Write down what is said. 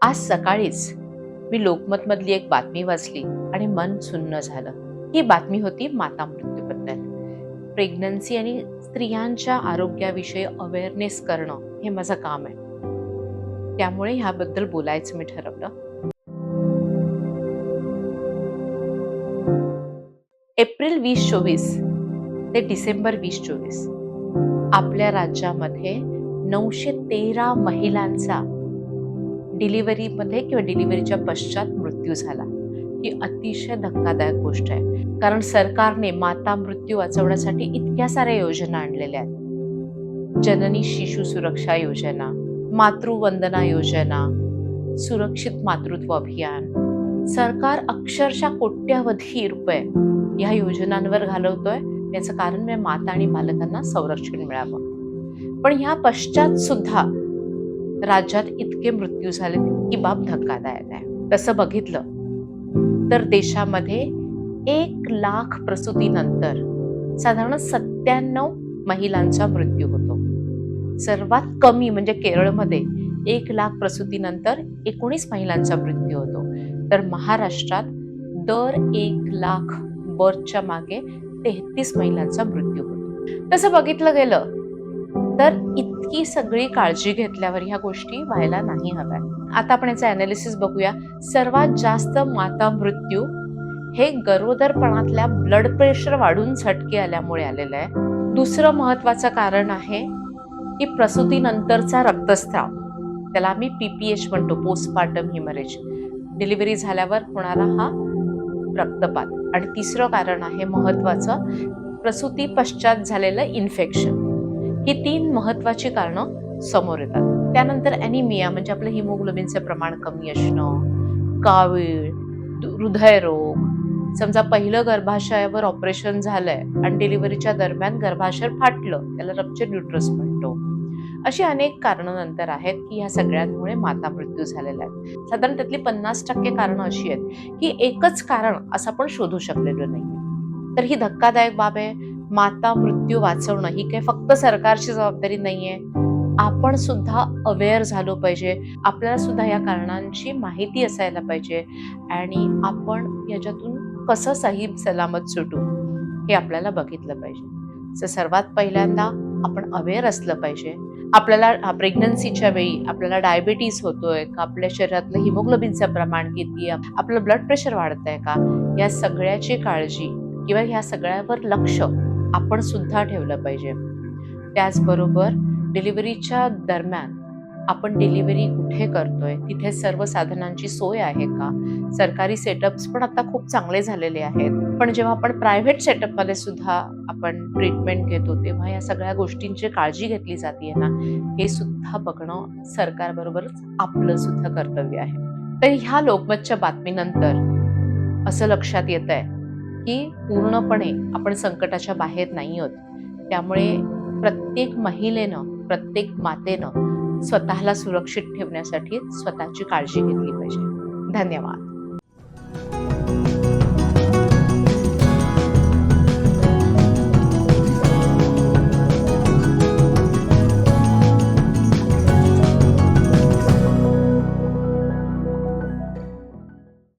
आज सकाळीच मी लोकमतमधली एक बातमी वाचली आणि मन सुन्न झालं. ही बातमी होती माता मृत्यूबद्दल प्रेग्नन्सी आणि स्त्रियांच्या आरोग्याविषयी अवेअरनेस करणं हे माझं काम आहे. त्यामुळे ह्याबद्दल बोलायचं मी ठरवलं. एप्रिल वीस चोवीस ते डिसेंबर वीस चोवीस. आपल्या राज्यामध्ये नऊशे तेरा महिलांचा डिलिव्हरीमध्ये किंवा डिलिव्हरीच्या पश्चात मृत्यू झाला. ही अतिशय धक्कादायक गोष्ट आहे. कारण सरकारने माता मृत्यू वाचवण्यासाठी इतक्या साऱ्या योजना आणलेल्या आहेत. जननी शिशु सुरक्षा योजना मातृवंदना योजना सुरक्षित मातृत्व अभियान. सरकार अक्षरशः कोट्यावधी रुपये या योजनांवर घालवतोय. याचं कारण म्हणजे माता आणि बालकांना संरक्षण मिळावं. पण ह्या पश्चात सुद्धा राज्यात इतके मृत्यू झाले ही बाब धक्कादायक आहे. तसं बघितलं तर देशामध्ये एक लाख प्रसूतीनंतर साधारण सत्त्याण्णव महिलांचा मृत्यू होतो. सर्वात कमी म्हणजे केरळमध्ये एक लाख प्रसूतीनंतर एकोणीस महिलांचा मृत्यू होतो. तर महाराष्ट्रात दर एक लाख बर्थच्या मागे तेहतीस महिलांचा मृत्यू होतो. तसं बघितलं गेलं तर इतकी सगळी काळजी घेतल्यावर ह्या गोष्टी व्हायला नाही हव्या आता आपण याचं अनालिसिस बघूया. सर्वात जास्त माता मृत्यू हे गरोदरपणातल्या ब्लड प्रेशर वाढून झटके आल्यामुळे आलेलं आहे. दुसरं महत्वाचं कारण आहे की प्रसूतीनंतरचा रक्तस्राव. त्याला आम्ही पी पी एच म्हणतो पोस्टमार्टम हिमरेज डिलिव्हरी झाल्यावर होणारा हा रक्तपात. आणि तिसरं कारण आहे महत्वाचं प्रसूती पश्चात झालेलं इन्फेक्शन ही तीन महत्वाची कारणं समोर येतात. त्यानंतर ॲनिमिया म्हणजे आपलं हिमोग्लोबिनचं प्रमाण कमी असणं कावीळ हृदयरोग समजा पहिलं गर्भाशयावर ऑपरेशन झालंय आणि डिलिव्हरीच्या दरम्यान गर्भाशय फाटलं त्याला रप्चर न्यूट्रस म्हणतो. अशी अनेक कारणं नंतर आहेत की ह्या सगळ्यांमुळे माता मृत्यू झालेला आहे साधारण त्यातली पन्नास टक्के कारणं अशी आहेत की एकच कारण असं आपण शोधू शकलेलो नाही तर ही धक्कादायक बाब आहे. माता मृत्यू वाचवणं ही काही फक्त सरकारची जबाबदारी नाहीये. आपण सुद्धा अवेअर झालो पाहिजे. आपल्याला सुद्धा या कारणांची माहिती असायला पाहिजे. आणि आपण याच्यातून कसं सही सलामत सुटू हे आपल्याला बघितलं पाहिजे. तर सर्वात पहिल्यांदा आपण अवेअर असलं पाहिजे. आपल्याला प्रेग्नन्सीच्या वेळी आपल्याला डायबिटीस होतोय का? आपल्या शरीरातलं हिमोग्लोबिनचं प्रमाण किती आपलं ब्लड प्रेशर वाढत आहे का? या सगळ्याची काळजी किंवा ह्या सगळ्यावर लक्ष आपण सुद्धा ठेवलं पाहिजे. त्याचबरोबर डिलिव्हरीच्या दरम्यान आपण डिलिव्हरी कुठे करतोय तिथे सर्व साधनांची सोय आहे का? सरकारी सेटअप्स पण आता खूप चांगले झालेले आहेत. पण जेव्हा आपण प्रायव्हेट सेटअपमध्ये सुद्धा आपण ट्रीटमेंट घेतो तेव्हा या सगळ्या गोष्टींची काळजी घेतली जाते ना? हे सुद्धा बघणं सरकारबरोबरच आपलं सुद्धा कर्तव्य आहे. तर ह्या लोकमतच्या बातमीनंतर असं लक्षात येत आहे की पूर्णपणे आपण संकटाच्या बाहेर नाही आहोत. त्यामुळे प्रत्येक महिलेनं प्रत्येक मातेनं स्वतःला सुरक्षित ठेवण्यासाठी स्वतःची काळजी घेतली पाहिजे. धन्यवाद.